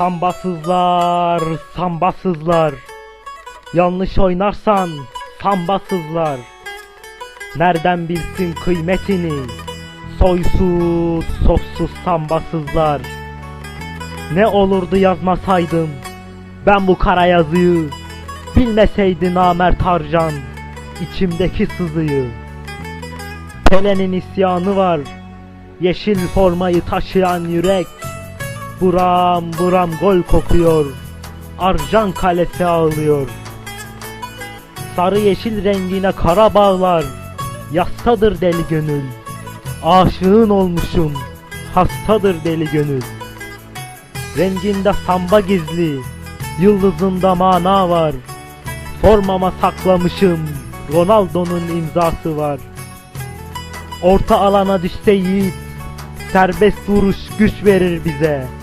Sambasızlar, sambasızlar. Yanlış oynarsan sambasızlar. Nereden bilsin kıymetini? Soysuz, sossuz sambasızlar. Ne olurdu yazmasaydım ben bu kara yazıyı. Bilmeseydi namert harcan içimdeki sızıyı. Pele'nin isyanı var. Yeşil formayı taşıyan yürek. Buram buram gol kokuyor. Arjan kalesi ağlıyor. Sarı yeşil rengine kara bağlar. Yastadır deli gönül. Aşığın olmuşum. Hastadır deli gönül. Renginde samba gizli. Yıldızında mana var. Formama saklamışım. Ronaldo'nun imzası var. Orta alana düşse yiğit Serbest vuruş güç verir bize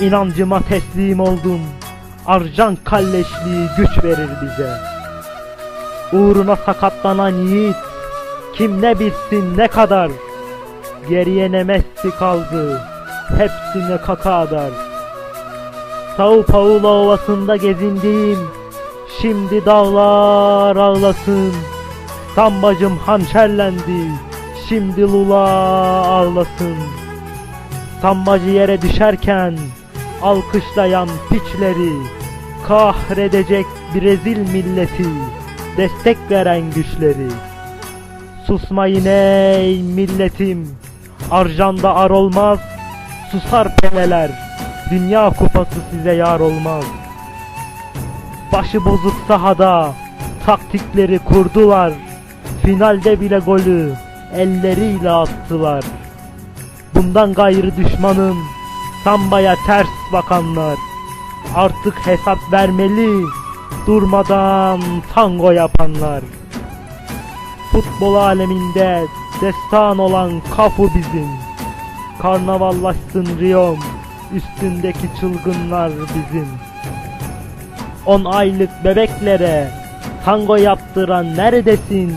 İnancıma teslim oldum. Arjan kalleşliği güç verir bize. Uğruna sakatlanan yiğit Kim ne bilsin ne kadar? Geriye ne Messi kaldı Hepsine kaka dar Sao Paulo ovasında gezindiğim Şimdi dağlar ağlasın. Sambacım hançerlendi Şimdi Lula ağlasın. Sambacı yere düşerken Alkışlayan piçleri Kahredecek Brezil milleti Destek veren güçleri Susmayın ey milletim Arjanda ar olmaz Susar peleler Dünya kupası size yar olmaz Başı bozuk sahada taktikleri kurdular. Finalde bile golü elleriyle attılar. Bundan gayrı düşmanım Samba'ya ters bakanlar. Artık hesap vermeli durmadan tango yapanlar. Futbol aleminde destan olan kafu bizim. Karnavallaşsın Riyom, üstündeki çılgınlar bizim. 10 aylık bebeklere tango yaptıran neredesin?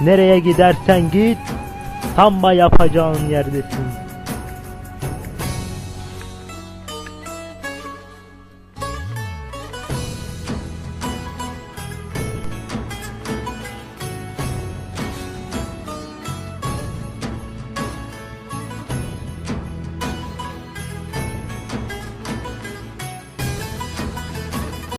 Nereye gidersen git, samba yapacağın yerdesin.